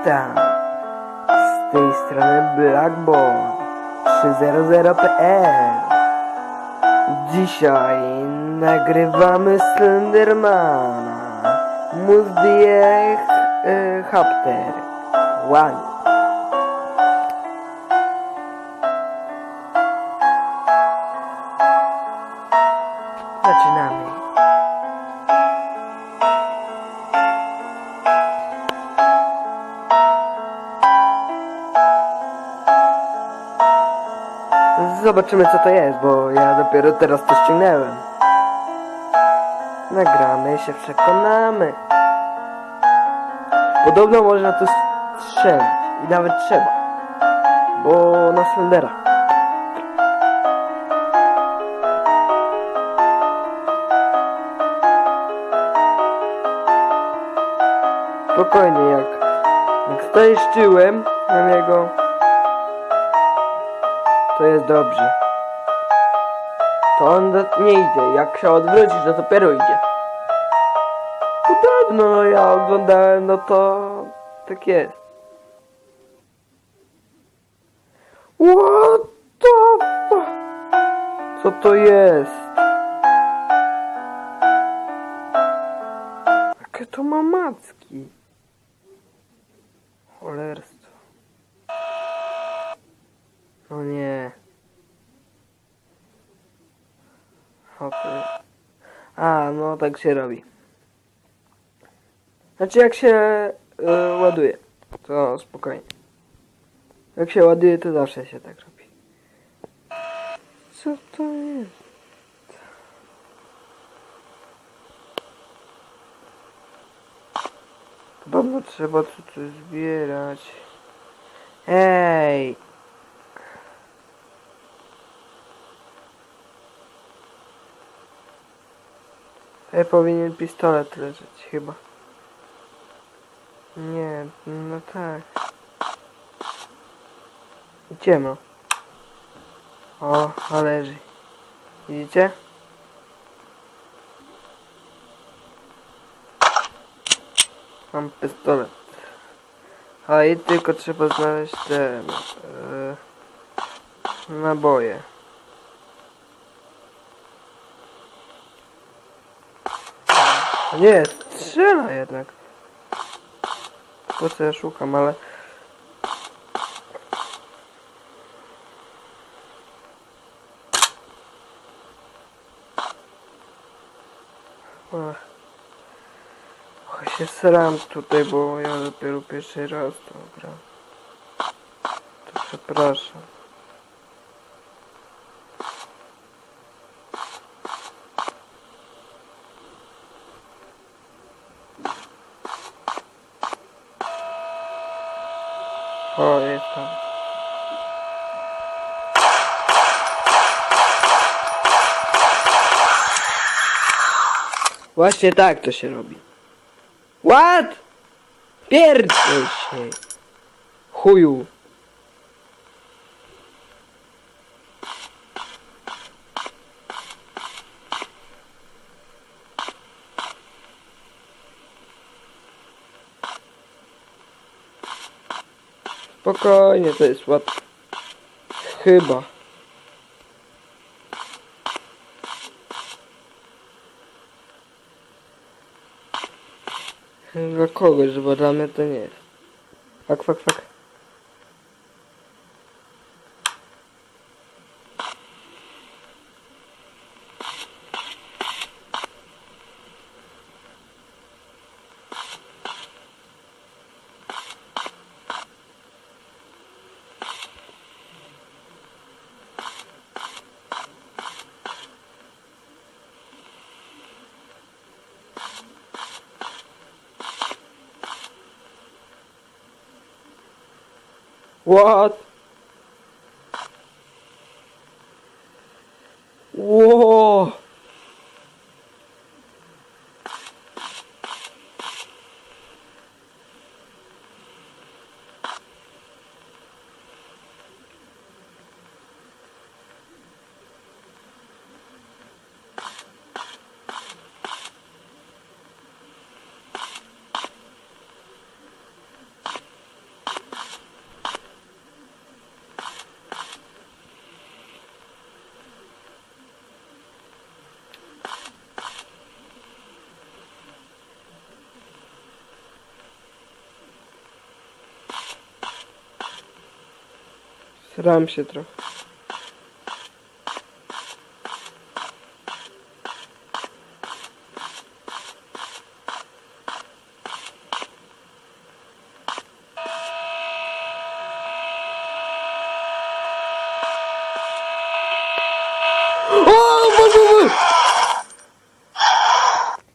witam. Z tej strony Blackboard 300.pl Dzisiaj nagrywamy Slendermana. Muzdie e, Hapter. One Zobaczymy co to jest, bo ja dopiero teraz to ściągnąłem. Nagramy się, przekonamy. Podobno można tu strzelić i nawet trzeba. Bo na Slendera. Spokojnie, jak, jak stoisz tyłem na niego, to jest dobrze. To on nie idzie. Jak się odwrócisz, to dopiero idzie. Podobno, no ja oglądałem, no to tak jest. What the fuck? Co to jest? Jakie to ma macki? Cholerstwo. No nie. Okej. A, no tak się robi. Znaczy jak się y, ładuje, to spokojnie. Jak się ładuje, to zawsze się tak robi. Co to jest? Podobno trzeba tu coś zbierać. Ej! Ja powinien pistolet leżeć chyba. Nie, no tak. Ciemno. O, a leży. Widzicie? Mam pistolet. A i tylko trzeba znaleźć te e, naboje. Nie, strzela jednak. Po co ja szukam, ale... Och, się sram tutaj, bo ja dopiero pierwszy raz to gram. To przepraszam. O, jest tam. Właśnie tak to się robi. What? Pierdol się. Chuju. Spokojnie, to jest łatwe. Chyba. Dla kogoś, mnie to nie jest. Fak, fak, fak. What? Sram się trochę.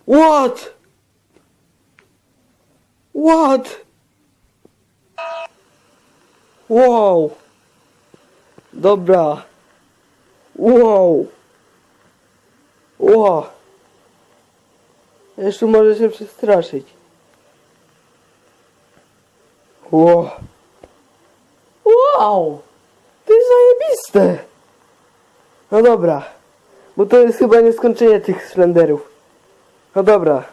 What? What? Wow. Dobra. Wow. Wow. Jeszcze może się przestraszyć. Wow. Wow. To jest zajebiste. No dobra. Bo to jest chyba nieskończenie tych slenderów. No dobra.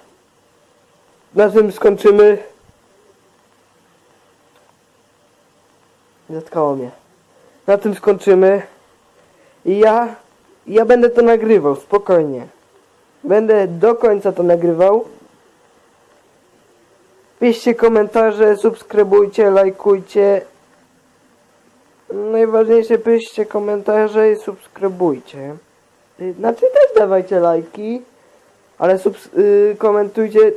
Na tym skończymy. Zatkało mnie. Na tym skończymy. I ja, ja będę to nagrywał, spokojnie. Będę do końca to nagrywał. Piszcie komentarze, subskrybujcie, lajkujcie. Najważniejsze piszcie komentarze i subskrybujcie. Znaczy też dawajcie lajki, ale subs- y, komentujcie,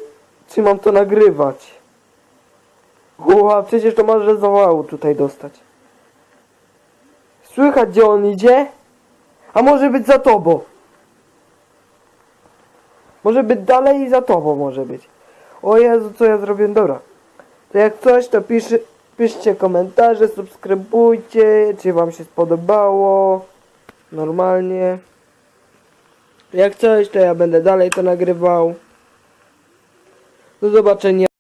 czy mam to nagrywać. Ła, przecież to może zawału tutaj dostać. Słychać gdzie on idzie? A może być za tobą. Może być dalej i za tobą może być. O Jezu, co ja zrobię? Dobra. To jak coś, to pisze, piszcie komentarze, subskrybujcie, czy wam się spodobało. Normalnie. Jak coś, to ja będę dalej to nagrywał. Do zobaczenia.